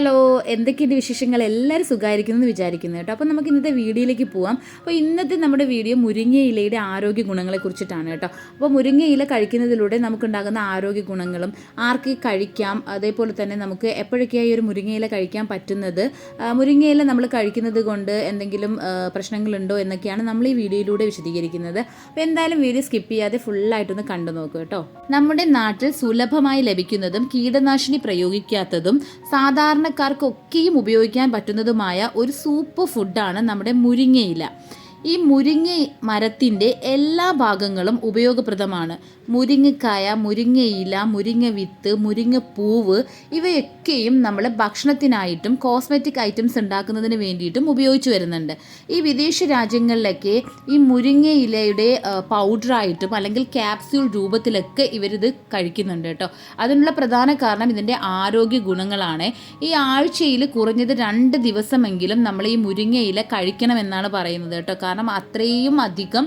Hello എന്തൊക്കെയുണ്ട് വിശേഷങ്ങൾ എല്ലാവരും സുഖമായിരിക്കുന്നു എന്ന് വിചാരിക്കുന്നു കേട്ടോ. അപ്പോൾ നമുക്ക് ഇന്നത്തെ വീഡിയോയിലേക്ക് പോവാം. അപ്പോൾ ഇന്നത്തെ നമ്മുടെ വീഡിയോ മുരിങ്ങയിലയുടെ ആരോഗ്യ ഗുണങ്ങളെ കുറിച്ചിട്ടാണ് കേട്ടോ. അപ്പോൾ മുരിങ്ങയില കഴിക്കുന്നതിലൂടെ നമുക്കുണ്ടാകുന്ന ആരോഗ്യ ഗുണങ്ങളും ആർക്ക് കഴിക്കാം അതേപോലെ തന്നെ നമുക്ക് എപ്പോഴൊക്കെയായി ഒരു മുരിങ്ങയില കഴിക്കാൻ പറ്റുന്നത് മുരിങ്ങയില നമ്മൾ കഴിക്കുന്നത് കൊണ്ട് എന്തെങ്കിലും പ്രശ്നങ്ങളുണ്ടോ എന്നൊക്കെയാണ് നമ്മൾ ഈ വീഡിയോയിലൂടെ വിശദീകരിക്കുന്നത്. അപ്പോൾ എന്തായാലും വീഡിയോ സ്കിപ്പ് ചെയ്യാതെ ഫുള്ളായിട്ടൊന്ന് കണ്ടു നോക്കുക കേട്ടോ. നമ്മുടെ നാട്ടിൽ സുലഭമായി ലഭിക്കുന്നതും കീടനാശിനി പ്രയോഗിക്കാത്തതും സാധാരണക്കാർക്കൊക്കെയും ഉപയോഗിക്കാൻ പറ്റുന്നതുമായ ഒരു സൂപ്പർ ഫുഡാണ് നമ്മുടെ മുരിങ്ങയില. ഈ മുരിങ്ങ മരത്തിന്റെ എല്ലാ ഭാഗങ്ങളും ഉപയോഗപ്രദമാണ്. മുരിങ്ങക്കായ മുരിങ്ങയില മുരിങ്ങ വിത്ത് മുരിങ്ങ പൂവ് ഇവയൊക്കെയും നമ്മൾ ഭക്ഷണത്തിനായിട്ടും കോസ്മെറ്റിക് ഐറ്റംസ് ഉണ്ടാക്കുന്നതിന് വേണ്ടിയിട്ടും ഉപയോഗിച്ചു വരുന്നുണ്ട്. ഈ വിദേശ രാജ്യങ്ങളിലൊക്കെ ഈ മുരിങ്ങയിലയുടെ പൗഡറായിട്ടും അല്ലെങ്കിൽ ക്യാപ്സ്യൂൾ രൂപത്തിലൊക്കെ ഇവരിത് കഴിക്കുന്നുണ്ട് കേട്ടോ. അതിനുള്ള പ്രധാന കാരണം ഇതിന്റെ ആരോഗ്യ ഗുണങ്ങളാണ്. ഈ ആഴ്ചയിൽ കുറഞ്ഞത് രണ്ട് ദിവസമെങ്കിലും നമ്മൾ ഈ മുരിങ്ങയില കഴിക്കണമെന്നാണ് പറയുന്നത് കേട്ടോ. കാരണം അത്രയും അധികം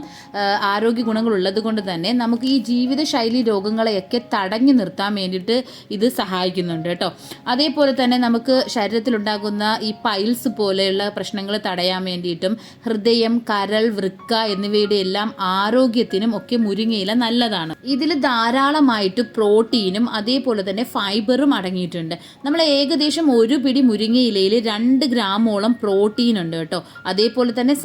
ആരോഗ്യ ഗുണങ്ങൾ ഉള്ളത് കൊണ്ട് തന്നെ നമുക്ക് ഈ ജീവിതശൈലി രോഗങ്ങളെയൊക്കെ തടഞ്ഞു നിർത്താൻ വേണ്ടിയിട്ട് ഇത് സഹായിക്കുന്നുണ്ട് കേട്ടോ. അതേപോലെ തന്നെ നമുക്ക് ശരീരത്തിലുണ്ടാകുന്ന ഈ പൈൽസ് പോലെയുള്ള പ്രശ്നങ്ങൾ തടയാൻ വേണ്ടിയിട്ടും ഹൃദയം കരൾ വൃക്ക എന്നിവയുടെ എല്ലാം ആരോഗ്യത്തിനും ഒക്കെ മുരിങ്ങയില നല്ലതാണ്. ഇതിൽ ധാരാളമായിട്ട് പ്രോട്ടീനും അതേപോലെ തന്നെ ഫൈബറും അടങ്ങിയിട്ടുണ്ട്. നമ്മൾ ഏകദേശം ഒരു പിടി മുരിങ്ങയിലയിൽ രണ്ട് ഗ്രാമോളം പ്രോട്ടീൻ ഉണ്ട് കേട്ടോ. അതേപോലെ തന്നെ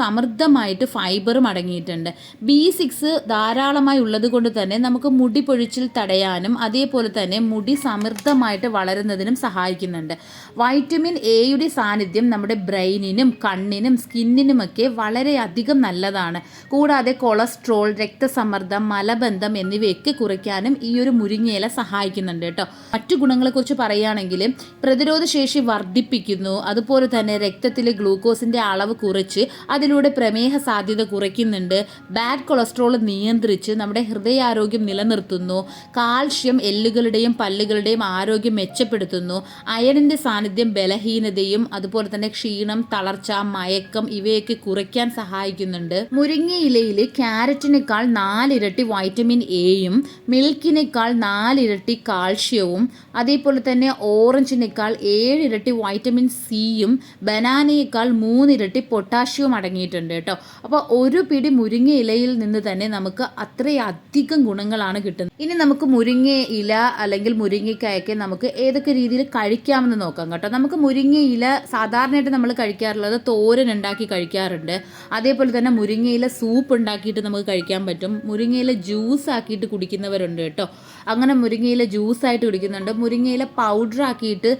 സമൃദ്ധമായിട്ട് ഫൈബറും അടങ്ങിയിട്ടുണ്ട് ബി സിക്സ് ധാരാളമായി ഉള്ളത് കൊണ്ട് തന്നെ നമുക്ക് മുടി പൊഴിച്ചിൽ തടയാനും അതേപോലെ തന്നെ മുടി സമൃദ്ധമായിട്ട് വളരുന്നതിനും സഹായിക്കുന്നുണ്ട്. വൈറ്റമിൻ എയുടെ സാന്നിധ്യം നമ്മുടെ ബ്രെയിനിനും കണ്ണിനും സ്കിന്നിനുമൊക്കെ വളരെയധികം നല്ലതാണ്. കൂടാതെ കൊളസ്ട്രോൾ രക്തസമ്മർദ്ദം മലബന്ധം എന്നിവയൊക്കെ കുറയ്ക്കാനും ഈ ഒരു മുരിങ്ങയില സഹായിക്കുന്നുണ്ട് കേട്ടോ. മറ്റു ഗുണങ്ങളെക്കുറിച്ച് പറയുകയാണെങ്കിൽ പ്രതിരോധ ശേഷി വർദ്ധിപ്പിക്കുന്നു. അതുപോലെ തന്നെ രക്തത്തിലെ ഗ്ലൂക്കോസിന്റെ അളവ് കുറച്ച് അതിലൂടെ പ്രമേഹ സാധ്യത കുറയ്ക്കുന്നുണ്ട്. ബാഡ് കൊളസ്ട്രോൾ നിയന്ത്രിച്ച് നമ്മുടെ ഹൃദയാരോഗ്യം നിലനിർത്തുന്നു. കാൽഷ്യം എല്ലുകളുടെയും പല്ലുകളുടെയും ആരോഗ്യം മെച്ചപ്പെടുത്തുന്നു. അയണിന്റെ സാന്നിധ്യം ബലഹീനതയും അതുപോലെ തന്നെ ക്ഷീണം തളർച്ച മയക്കം ഇവയൊക്കെ കുറയ്ക്കാൻ സഹായിക്കുന്നുണ്ട്. മുരിങ്ങയിലയിൽ ക്യാരറ്റിനേക്കാൾ നാലിരട്ടി വൈറ്റമിൻ എയും മിൽക്കിനേക്കാൾ നാലിരട്ടി കാൽഷ്യവും അതേപോലെ തന്നെ ഓറഞ്ചിനേക്കാൾ ഏഴിരട്ടി വൈറ്റമിൻ സിയും ബനാനയേക്കാൾ മൂന്നിരട്ടി പൊട്ടാഷ്യവും അടങ്ങിയിട്ടുണ്ട് കേട്ടോ. അപ്പോൾ ഒരു പിടി മുരിങ്ങ ഇലയിൽ നിന്ന് തന്നെ നമുക്ക് അത്രയധികം ഗുണങ്ങളാണ് കിട്ടുന്നത്. ഇനി നമുക്ക് മുരിങ്ങ ഇല അല്ലെങ്കിൽ മുരിങ്ങയ്ക്കായൊക്കെ നമുക്ക് ഏതൊക്കെ രീതിയിൽ കഴിക്കാമെന്ന് നോക്കാം കേട്ടോ. നമുക്ക് മുരിങ്ങ ഇല സാധാരണയായിട്ട് നമ്മൾ കഴിക്കാറുള്ളത് തോരൻ ഉണ്ടാക്കി കഴിക്കാറുണ്ട്. അതേപോലെ തന്നെ മുരിങ്ങയില സൂപ്പ് ഉണ്ടാക്കിയിട്ട് നമുക്ക് കഴിക്കാൻ പറ്റും. മുരിങ്ങയില ജ്യൂസ് ആക്കിയിട്ട് കുടിക്കുന്നവരുണ്ട് കേട്ടോ. അങ്ങനെ മുരിങ്ങയില ജ്യൂസ് ആയിട്ട് കുടിക്കുന്നുണ്ട്. മുരിങ്ങയില പൗഡർ ആക്കിയിട്ട്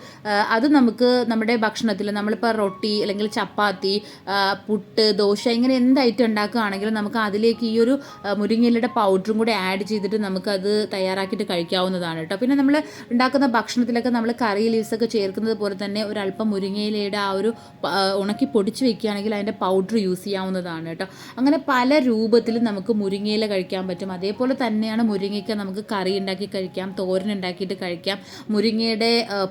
അത് നമുക്ക് നമ്മുടെ ഭക്ഷണത്തിൽ നമ്മളിപ്പോൾ റൊട്ടി അല്ലെങ്കിൽ ചപ്പാത്തി പുട്ട് ദോശ ഇങ്ങനെ എന്ത് ഐറ്റം ഉണ്ടാക്കുകയാണെങ്കിലും നമുക്ക് അതിലേക്ക് ഈ ഒരു മുരിങ്ങയിലയുടെ പൗഡറും കൂടി ആഡ് ചെയ്തിട്ട് നമുക്കത് തയ്യാറാക്കിയിട്ട് കഴിക്കാവുന്നതാണ് കേട്ടോ. പിന്നെ നമ്മൾ ഉണ്ടാക്കുന്ന ഭക്ഷണത്തിലൊക്കെ നമ്മൾ കറി ലീവ്സൊക്കെ ചേർക്കുന്നത് പോലെ തന്നെ ഒരല്പം മുരിങ്ങയിലയുടെ ആ ഒരു ഉണക്കി പൊടിച്ച് വെക്കുകയാണെങ്കിൽ അതിന്റെ പൗഡർ യൂസ് ചെയ്യാവുന്നതാണ് കേട്ടോ. അങ്ങനെ പല രൂപത്തിലും നമുക്ക് മുരിങ്ങയില കഴിക്കാൻ പറ്റും. അതേപോലെ തന്നെയാണ് മുരിങ്ങയ്ക്ക് നമുക്ക് കറി ഉണ്ടാക്കി കഴിക്കാം തോരൻ ഉണ്ടാക്കിയിട്ട് കഴിക്കാം. മുരിങ്ങയുടെ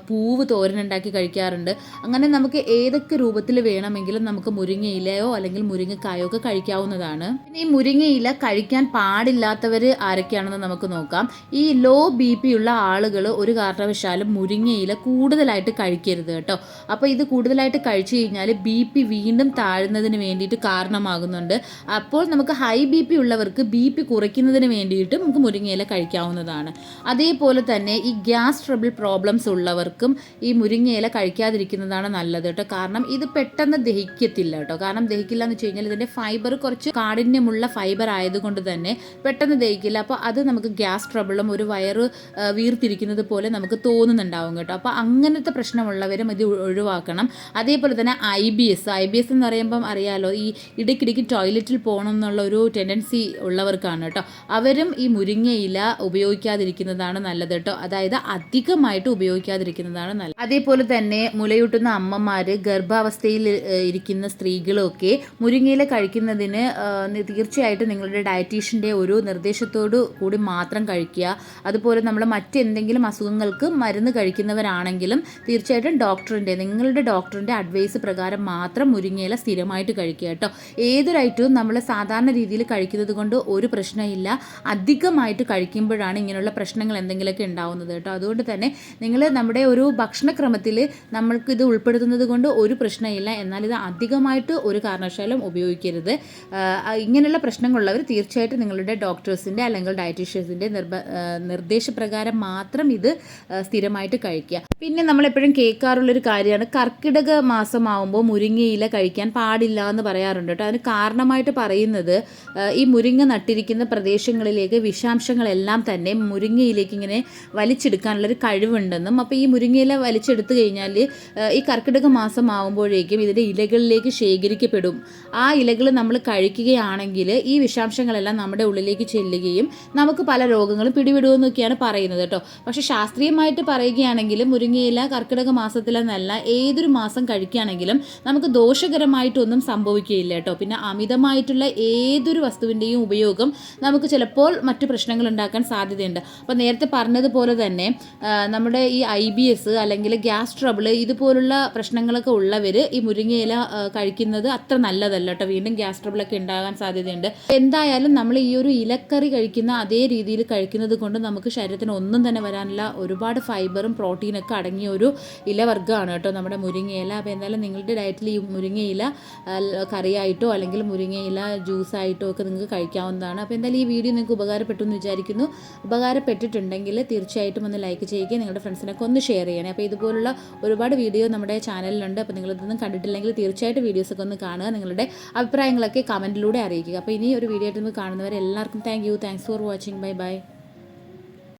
പൂവ് തോരൻ ഉണ്ടാക്കി കഴിക്കാറുണ്ട്. അങ്ങനെ നമുക്ക് ഏതൊക്കെ രൂപത്തിൽ വേണമെങ്കിലും നമുക്ക് മുരിങ്ങയിലയോ അല്ലെങ്കിൽ മുരിങ്ങക്കായോ ഒക്കെ കഴിക്കാവുന്നതാണ്. പിന്നെ ഈ മുരിങ്ങയില കഴിക്കാൻ പാടില്ലാത്തവർ ആരൊക്കെയാണെന്ന് നമുക്ക് നോക്കാം. ഈ ലോ ബി പി ഉള്ള ആളുകൾ ഒരു കാരണവശാലും മുരിങ്ങയില കൂടുതലായിട്ട് കഴിക്കരുത് കേട്ടോ. അപ്പോൾ ഇത് കൂടുതലായിട്ട് കഴിച്ചു കഴിഞ്ഞാൽ ബി പി വീണ്ടും താഴുന്നതിന് വേണ്ടിയിട്ട് കാരണമാകുന്നുണ്ട്. അപ്പോൾ നമുക്ക് ഹൈ ബി പി ഉള്ളവർക്ക് ബി പി കുറയ്ക്കുന്നതിന് വേണ്ടിയിട്ട് നമുക്ക് മുരിങ്ങയില കഴിക്കാവുന്നതാണ്. അതേപോലെ തന്നെ ഈ ഗ്യാസ് ട്രബിൾ പ്രോബ്ലംസ് ഉള്ളവർക്കും ഈ മുരിങ്ങയില കഴിക്കാതിരിക്കുന്നതാണ് നല്ലത് കേട്ടോ. കാരണം ഇത് പെട്ടെന്ന് ദഹിക്കത്തില്ല കേട്ടോ. കാരണം ദഹിക്കില്ല എന്ന് വെച്ച് കഴിഞ്ഞാൽ ഇതിന്റെ ഫൈബർ കുറച്ച് കാഠിന്യമുള്ള ഫൈബർ ആയതുകൊണ്ട് തന്നെ പെട്ടെന്ന് ദഹിക്കില്ല. അപ്പോൾ അത് നമുക്ക് ഗ്യാസ് ട്രബിളും ഒരു വയറ് വീർത്തിരിക്കുന്നത് പോലെ നമുക്ക് തോന്നുന്നുണ്ടാവും കേട്ടോ. അപ്പോൾ അങ്ങനത്തെ പ്രശ്നമുള്ളവരും ഇത് ഒഴിവാക്കണം. അതേപോലെ തന്നെ I B S I B S എന്ന് പറയുമ്പം അറിയാലോ ഈ ഇടയ്ക്കിടയ്ക്ക് ടോയ്ലറ്റിൽ പോകണം എന്നുള്ള ഒരു ടെൻഡൻസി ഉള്ളവർക്കാണ് കേട്ടോ. അവരും ഈ മുരിങ്ങയില ഉപയോഗിക്കാതിരിക്കുന്നതാണ് നല്ലത് കേട്ടോ. അതായത് അധികമായിട്ട് ഉപയോഗിക്കാതിരിക്കുന്നതാണ് നല്ലത്. അതേപോലെ തന്നെ മുലയൂട്ടുന്ന അമ്മമാർ ഗർഭാവസ്ഥയിൽ ഇരിക്കുന്ന സ്ത്രീകളൊക്കെ മുരിങ്ങയില കഴിക്കുന്നതിന് തീർച്ചയായിട്ടും നിങ്ങളുടെ ഡയറ്റീഷ്യന്റെ ഒരു നിർദ്ദേശത്തോടു കൂടി മാത്രം കഴിക്കുക. അതുപോലെ നമ്മൾ മറ്റെന്തെങ്കിലും അസുഖങ്ങൾക്ക് മരുന്ന് കഴിക്കുന്നവരാണെങ്കിലും തീർച്ചയായിട്ടും ഡോക്ടറിന്റെ നിങ്ങളുടെ ഡോക്ടറിന്റെ അഡ്വൈസ് പ്രകാരം മാത്രം മുരിങ്ങയില സ്ഥിരമായിട്ട് കഴിക്കുക കേട്ടോ. ഏതൊരു ഐറ്റവും നമ്മൾ സാധാരണ രീതിയിൽ കഴിക്കുന്നത് കൊണ്ട് ഒരു പ്രശ്നമില്ല. അധികമായിട്ട് കഴിക്കുമ്പോഴാണ് ഇങ്ങനെയുള്ള പ്രശ്നങ്ങൾ എന്തെങ്കിലുമൊക്കെ ഉണ്ടാവുന്നത് കേട്ടോ. അതുകൊണ്ട് തന്നെ നിങ്ങൾ നമ്മുടെ ഒരു ഭക്ഷണക്രമത്തിൽ നമ്മൾക്ക് ഇത് ഉൾപ്പെടുത്തുന്നത് കൊണ്ട് ഒരു പ്രശ്നമില്ല. എന്നാൽ ഇത് അധികമായിട്ട് ഒരു കാരണവശാലും ഉപയോഗിക്കരുത്. ഇങ്ങനെയുള്ള പ്രശ്നങ്ങളുള്ളവർ തീർച്ചയായിട്ടും നിങ്ങളുടെ ഡോക്ടേഴ്സിന്റെ അല്ലെങ്കിൽ ഡയറ്റീഷ്യൻസിന്റെ നിർബ നിർദ്ദേശപ്രകാരം മാത്രം ഇത് സ്ഥിരമായിട്ട് കഴിക്കുക. പിന്നെ നമ്മളെപ്പോഴും കേൾക്കാറുള്ളൊരു കാര്യമാണ് കർക്കിടക മാസമാവുമ്പോൾ മുരിങ്ങയില കഴിക്കാൻ പാടില്ല എന്ന് പറയാറുണ്ട് കേട്ടോ. അതിന് കാരണമായിട്ട് പറയുന്നത് ഈ മുരിങ്ങ നട്ടിരിക്കുന്ന പ്രദേശങ്ങളിലേക്ക് വിഷാംശങ്ങളെല്ലാം തന്നെ മുരിങ്ങയിലേക്ക് ഇങ്ങനെ വലിച്ചെടുക്കാനുള്ളൊരു കഴിവുണ്ടെന്നും അപ്പോൾ ഈ മുരിങ്ങയില വലിച്ചെടുത്തു കഴിഞ്ഞാൽ ഈ കർക്കിടക മാസം ആവുമ്പോഴേക്കും ഇതിന്റെ ഇലകളിലേക്ക് ശേഖരിക്കപ്പെടും. ആ ഇലകൾ നമ്മൾ കഴിക്കുകയാണെങ്കിൽ ഈ വിഷാംശങ്ങളെല്ലാം നമ്മുടെ ഉള്ളിലേക്ക് ചെല്ലുകയും നമുക്ക് പല രോഗങ്ങളും പിടിപെടുമെന്നൊക്കെയാണ് പറയുന്നത് കേട്ടോ. പക്ഷെ ശാസ്ത്രീയമായിട്ട് പറയുകയാണെങ്കിൽ മുരിങ്ങയില കർക്കിടക മാസത്തിലെന്നല്ല ഏതൊരു മാസം കഴിക്കുകയാണെങ്കിലും നമുക്ക് ദോഷകരമായിട്ടൊന്നും സംഭവിക്കുകയില്ല കേട്ടോ. പിന്നെ അമിതമായിട്ടുള്ള ഏതൊരു വസ്തുവിന്റെയും ഉപയോഗം നമുക്ക് ചിലപ്പോൾ മറ്റു പ്രശ്നങ്ങൾ ഉണ്ടാക്കാൻ സാധ്യതയുണ്ട്. അപ്പോൾ നേരത്തെ പറഞ്ഞതുപോലെ തന്നെ നമ്മുടെ ഈ ഐ ബി എസ് അല്ലെങ്കിൽ ഗ്യാസ് ട്രബിൾ ഇതുപോലുള്ള പ്രശ്നങ്ങളൊക്കെ ഉള്ളവർ ഈ മുരിങ്ങയില കഴിക്കുന്നത് അത്ര നല്ലതല്ല കേട്ടോ വീണ്ടും ഗ്യാസ് ട്രബിളൊക്കെ ഉണ്ടാകാൻ സാധ്യതയുണ്ട്. എന്തായാലും നമ്മൾ ഈ ഒരു ഇലക്കറി കഴിക്കുന്ന അതേ രീതിയിൽ കഴിക്കുന്നത് കൊണ്ട് നമുക്ക് ശരീരത്തിന് ഒന്നും തന്നെ വരാനില്ല ഒരുപാട് ഫൈബറും പ്രോട്ടീനൊക്കെ അടങ്ങിയ ഒരു ഇലവർഗമാണ് കേട്ടോ നമ്മുടെ മുരിങ്ങയില. അപ്പോൾ എന്തായാലും നിങ്ങളുടെ ഡയറ്റിൽ ഈ മുരിങ്ങയില ആ, കറിയായിട്ടോ അല്ലെങ്കിൽ മുരിങ്ങയില ജ്യൂസായിട്ടോ ഒക്കെ നിങ്ങൾക്ക് കഴിക്കാവുന്നതാണ്. അപ്പോൾ എന്തായാലും ഈ വീഡിയോ നിങ്ങൾക്ക് ഉപകാരപ്പെട്ടു എന്ന് വിചാരിക്കുന്നു. ഉപകാരപ്പെട്ടിട്ടുണ്ടെങ്കിൽ തീർച്ചയായിട്ടും ഒന്ന് ലൈക്ക് ചെയ്യുക നിങ്ങളുടെ ഫ്രണ്ട്സിനൊക്കെ ഒന്ന് ഷെയർ ചെയ്യണേ. അപ്പോൾ ഇതുപോലുള്ള ഒരുപാട് വീഡിയോ നമ്മുടെ ചാനലിലുണ്ട്. അപ്പോൾ നിങ്ങളിതൊന്നും കണ്ടിട്ടില്ലെങ്കിൽ തീർച്ചയായിട്ടും വീഡിയോസൊക്കെ ഒന്ന് കാണുക. നിങ്ങളുടെ അഭിപ്രായങ്ങളൊക്കെ കമന്റിലൂടെ അറിയിക്കുക. അപ്പോൾ ഇനി ഒരു വീഡിയോ ആയിട്ട് നമുക്ക് കാണുന്നവരെ എല്ലാവർക്കും thank you thanks for watching bye bye